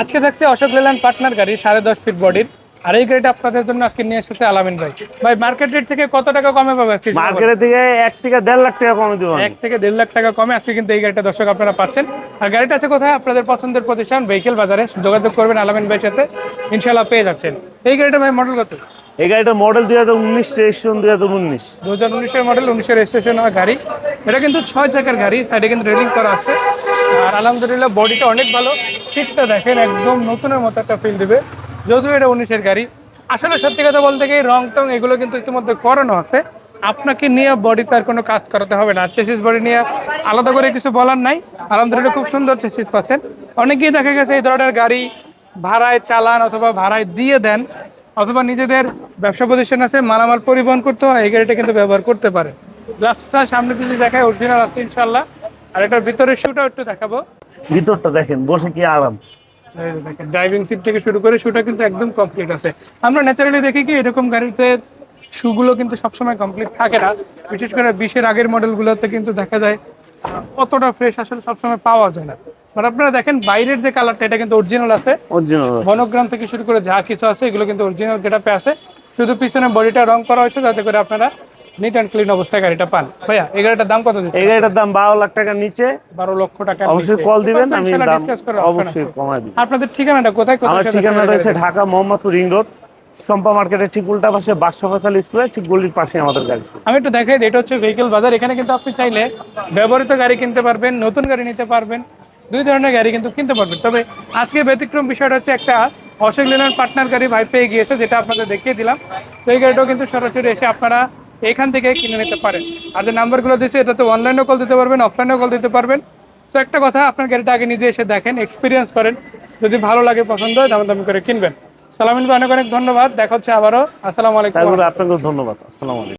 আজকে দেখছি Ashok Leyland partner গাড়ি সাড়ে দশ ফিট বডির আর এই গাড়িটা আপনাদের জন্য আজকে নিয়ে এসেছে আলামিন ভাই। ভাই মার্কেট রেট থেকে কত টাকা কমে পাবে আজকে? মার্কেটের থেকে এক থেকে দেড় লাখ টাকা কমে দেবো এক থেকে দেড় লাখ টাকা কমে আজকে কিন্তু এই গাড়িটা দর্শক আপনারা পাচ্ছেন। আর গাড়িটা আছে কোথায়? আপনাদের পছন্দের প্রতিষ্ঠান ভেহিকেল বাজারে। যোগাযোগ করবেন আলামিন ভাইয়ের সাথে ইনশাল্লাহ পেয়ে যাচ্ছেন। এই গাড়িটা ভাই মডেল কত? এই গাড়িটার মডেল দুই হাজার উনিশ রেজিস্ট্রেশন দুই হাজার উনিশ। দু হাজার উনিশের মডেল উনিশের রেজিস্ট্রেশন হওয়া গাড়ি। এটা কিন্তু ছয় চাকার গাড়ি সাইডে কিন্তু রেলিং করা আছে। আর আলহামদুলিল্লাহ বডিটা অনেক ভালো। সিটটা দেখেন, একদম নতুনের মতো একটা ফিল দিবে। যদিও এটা উনিশের গাড়ি। আসলে সত্যি কথা বলতে গিয়ে রং টং এগুলো কিন্তু ইতিমধ্যে করানো আছে। আপনাকে নিয়ে বডিতে আর কোনো কাজ করাতে হবে না। চেসিস বডি নিয়ে আলাদা করে কিছু বলার নাই। আলহামদুলিল্লাহ খুব সুন্দর চেসিস পাচ্ছেন। অনেকেই দেখা গেছে এই ধরনের গাড়ি ভাড়ায় চালান অথবা ভাড়ায় দিয়ে দেন, অথবা নিজেদের ব্যবসা প্রতিষ্ঠান আছে, মালামাল পরিবহন করতে হয়, এই গাড়িটা কিন্তু ব্যবহার করতে পারে। গ্লাসটা সামনে যদি দেখায় অরিজিনাল আছে ইনশাল্লাহ আর এটার ভিতরের শুটাও একটু দেখাবো। ভিতরটা দেখেন বসে কি আরাম। ড্রাইভিং সিট থেকে শুরু করে শুটা কিন্তু একদম কমপ্লিট আছে। আমরা ন্যাচারালি দেখি কি এরকম গাড়িতে শুগুলো কিন্তু সবসময় কমপ্লিট থাকে না। বিশেষ করে বিশের আগের মডেলগুলোতে কিন্তু দেখা যায় অতটা ফ্রেশ আসলে সবসময় পাওয়া যায় না। বাট আপনারা দেখেন বাইরের যে কালারটা এটা কিন্তু অরিজিনাল আছে। মনোগ্রাম থেকে শুরু করে যা কিছু আছে এগুলো কিন্তু অরিজিনাল গেটাপে আছে। শুধু পিছনে বডিটা রং করা হয়েছে যাতে করে আপনারা নিট অ্যান্ড ক্লিন অবস্থায় গাড়িটা পান। ভাইয়া এই গাড়িটার দাম কত দিচ্ছে এই গাড়িটার দাম বারো লাখ টাকার নিচে। বারো লক্ষ টাকা অবশ্যই কল দিবেন আমি দাম অবশ্যই কমাই দিব আপনাদের ঠিকানাটা কোথায় কোথায় আমার ঠিকানা রয়েছে ঢাকা মোহাম্মদপুর রিং রোড সম্পা মার্কেটের ঠিক উল্টা পাশে ফেসাল স্কুলের ঠিক গলির পাশে আমাদের গাড়ি। আমি একটু দেখাই দিই, এটা হচ্ছে ভেহিকেল বাজার। এখানে কিন্তু আপনি চাইলে ব্যবহৃত গাড়ি কিনতে পারবেন নতুন গাড়ি নিতে পারবেন দুই ধরনের গাড়ি কিন্তু কিনতে পারবেন। তবে আজকে ব্যতিক্রম বিষয়টা হচ্ছে একটা অশোক লেনের পার্টনার গাড়ি ভাই পেয়ে গিয়েছে যেটা আপনাদের দেখিয়ে দিলাম। সেই গাড়িটাও কিন্তু সরাসরি এসে আপনারা এখান থেকে কিনে নিতে পারেন। আর যে নাম্বারগুলো দিয়েছে, এটাতে অনলাইনেও কল দিতে পারবেন অফলাইনেও কল দিতে পারবেন। সো একটা কথা, আপনার গাড়িটা আগে নিজে এসে দেখেন এক্সপিরিয়েন্স করেন। যদি ভালো লাগে, পছন্দ হয় দামি দামি করে কিনবেন। সালামিন ভাই অনেক অনেক ধন্যবাদ। দেখা হচ্ছে আবারও। আসসালামু আলাইকুম। আপনাকে ধন্যবাদ। আসসালামু আলাইকুম।